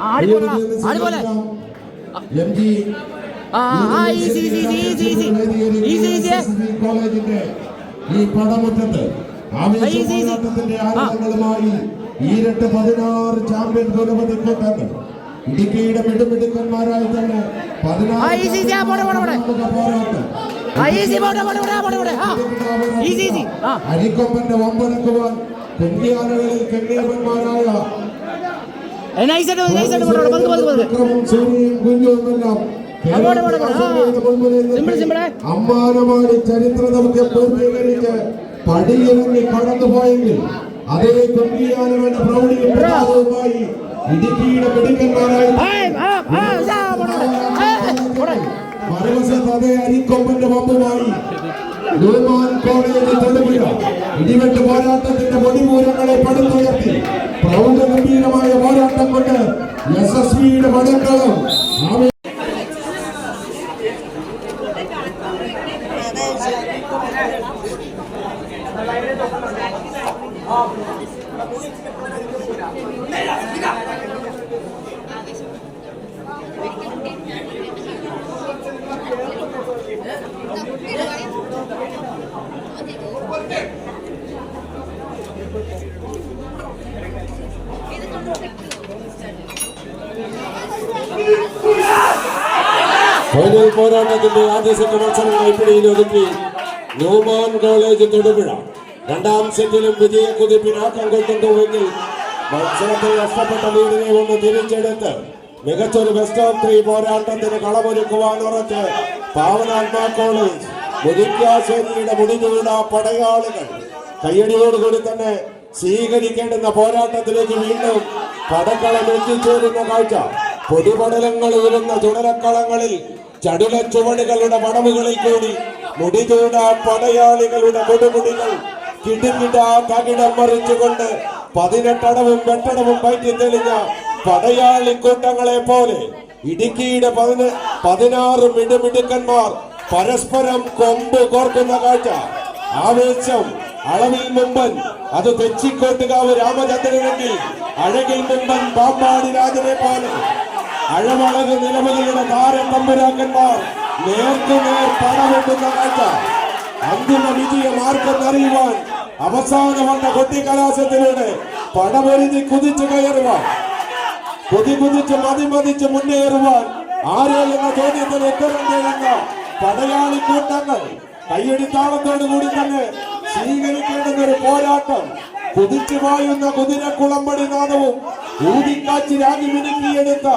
ആടിപ്പോലെ ഈ പടമുറ്റത്ത് ഈരട്ട് പതിനാറ് ചാമ്പ്യൻ കൂട്ടങ്ങൾ ഇടുക്കിയുടെ മിടുമിടുക്കന്മാരായി തന്നെ. പതിനാറ് അരിക്കൊമ്പന്റെ ഒമ്പനക്കുവാൻ കുഞ്ഞിയാനകളിൽ കന്യാപന്മാരായ അമ്മാനമാടി ചരിത്ര നമുക്ക് പൂർത്തീകരിച്ച് പടിയിറങ്ങി കടന്നുപോയെങ്കിൽ അതേ കുങ്കിയാനവന്റെ പ്രൗഢിയും പ്രതാപവുമായി ഇടുക്കിയുടെ പിടിക്കന്മാരായി. മറുവശത്ത് അതേ അരിക്കൊമ്പന്റെ തൊടുപുഴ. ഇടിവെട്ട് പോരാട്ടത്തിന്റെ പൊടിമൂലങ്ങളെ പടുത്തുയർത്തി. പോരാട്ടം കൊണ്ട് യശസ്വിയുടെ പടക്കളം ആവേ ഫൈനൽ പോരാട്ടത്തിന്റെ ആദ്യ സെറ്റ് മത്സരങ്ങൾ ഇപ്പിടിയിൽ ഒതുക്കി ന്യൂമാൻ കോളേജ് തൊടുപുഴ. രണ്ടാം സെറ്റിലും വിജയ കുതിപ്പിനാക്കം കൊണ്ടുവെങ്കിൽ മത്സരത്തിൽ നഷ്ടപ്പെട്ട ലീഡിനെ ഒന്ന് തിരിച്ചെടുത്ത് മികച്ചൊരു ബെസ്റ്റ് ഓഫ് ത്രീ പോരാട്ടത്തിന് കളമൊരുക്കുവാൻ ഉറച്ച് പാവനാത്മാ കോളേജ് മുതിക്കാശ്ശേരിയുടെ മുടിഞ്ഞുവിട പടയാളികൾ കയ്യടിയോടുകൂടി തന്നെ സ്വീകരിക്കേണ്ടുന്ന പോരാട്ടത്തിലേക്ക് വീണ്ടും പടക്കളം എത്തിച്ചേരുന്ന കാഴ്ച. പൊടിപടലങ്ങൾ ഉയരുന്ന തുടരക്കളങ്ങളിൽ ചടുല ചുവടുകളുടെ പടവുകളിൽ കൂടി മുടിചൂട പടയാളികളുടെ കൊടുമുടികൾ കിടുകിട തകിടം മറിച്ചുകൊണ്ട് പതിനെട്ടടവും വെട്ടടവും പയറ്റി തെളിഞ്ഞ പടയാളി കൂട്ടങ്ങളെ പോലെ ഇടുക്കിയുടെ പതിന പതിനാറ് മിടുമിടുക്കന്മാർ പരസ്പരം കൊമ്പ് കോർക്കുന്ന കാഴ്ച. ആവേശം അളവിൽ മുമ്പൻ അത് തെച്ചിക്കോട്ടുകാവ് രാമചന്ദ്രനെങ്കിൽ അഴകിൽ മുമ്പൻ പാമ്പാടി രാജനെ പോലെ. അഴവളക് നിലവിളിയുടെ താരത്തമ്പുരാക്കന്മാർ നേർക്കുനേർ പടവെട്ടുന്ന കാഴ്ച. അന്തിമ വിജയം ആർക്കെന്നറിയുവാൻ അവസാന വന്ന കൊട്ടിക്കലാശത്തിലൂടെ പടമൊരുതി കുതിച്ചു കയറുവാൻ. കുതി കുതിച്ച് മതി മതിച്ച് മുന്നേറുവാൻ ആരോ എന്ന ചോദ്യത്തിൽ ഉത്തരം പടയാളി കൂട്ടങ്ങൾ. കയ്യടിത്താളത്തോടു കൂടി തന്നെ സ്വീകരിക്കേണ്ടുന്ന ഒരു പോരാട്ടം. കുതിച്ചു പായുന്ന കുതിരക്കുളമ്പടി നാദവും ഊതിക്കാച്ചി രാഗി മിനുക്കിയെടുത്ത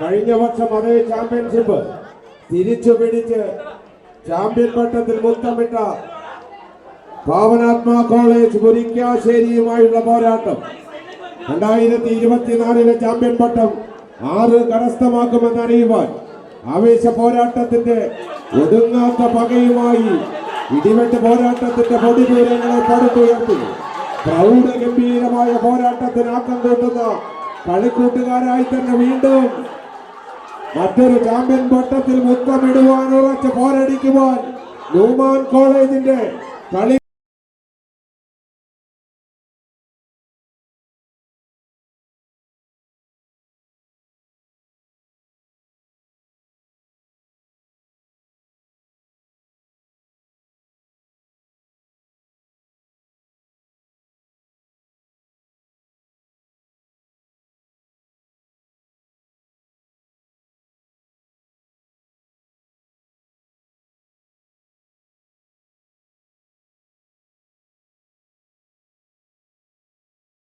കഴിഞ്ഞ വർഷം അതേ ചാമ്പ്യൻഷിപ്പ് തിരിച്ചു പിടിച്ച് ചാമ്പ്യൻ പട്ടത്തിൽ മുത്തമിട്ട പാവനാത്മാ കോളേജ് മുരിക്കാശ്ശേരിയുമായുള്ള പോരാട്ടം. രണ്ടായിരത്തി ഇരുപത്തിനാലിലെ ചാമ്പ്യൻ പട്ടം ആറ് കരസ്ഥമാക്കുമെന്ന് അറിയുവാൻ ആവേശ പോരാട്ടത്തിന്റെ ഒതുങ്ങാത്ത പകയുമായി ഇടിവെട്ട് പോരാട്ടത്തിന്റെ പൊടിദൂരങ്ങളെ പടുത്തുയർത്തി പ്രൗഢഗംഭീരമായ പോരാട്ടത്തിന് ആക്കം കൂട്ടുന്ന കളിക്കൂട്ടുകാരായി തന്നെ വീണ്ടും മറ്റൊരു ചാമ്പ്യൻ പട്ടത്തിൽ മുത്തമിടുവാൻ ഉറച്ച് പോരടിക്കുവാൻ ന്യൂമാൻ കോളേജിന്റെ കളി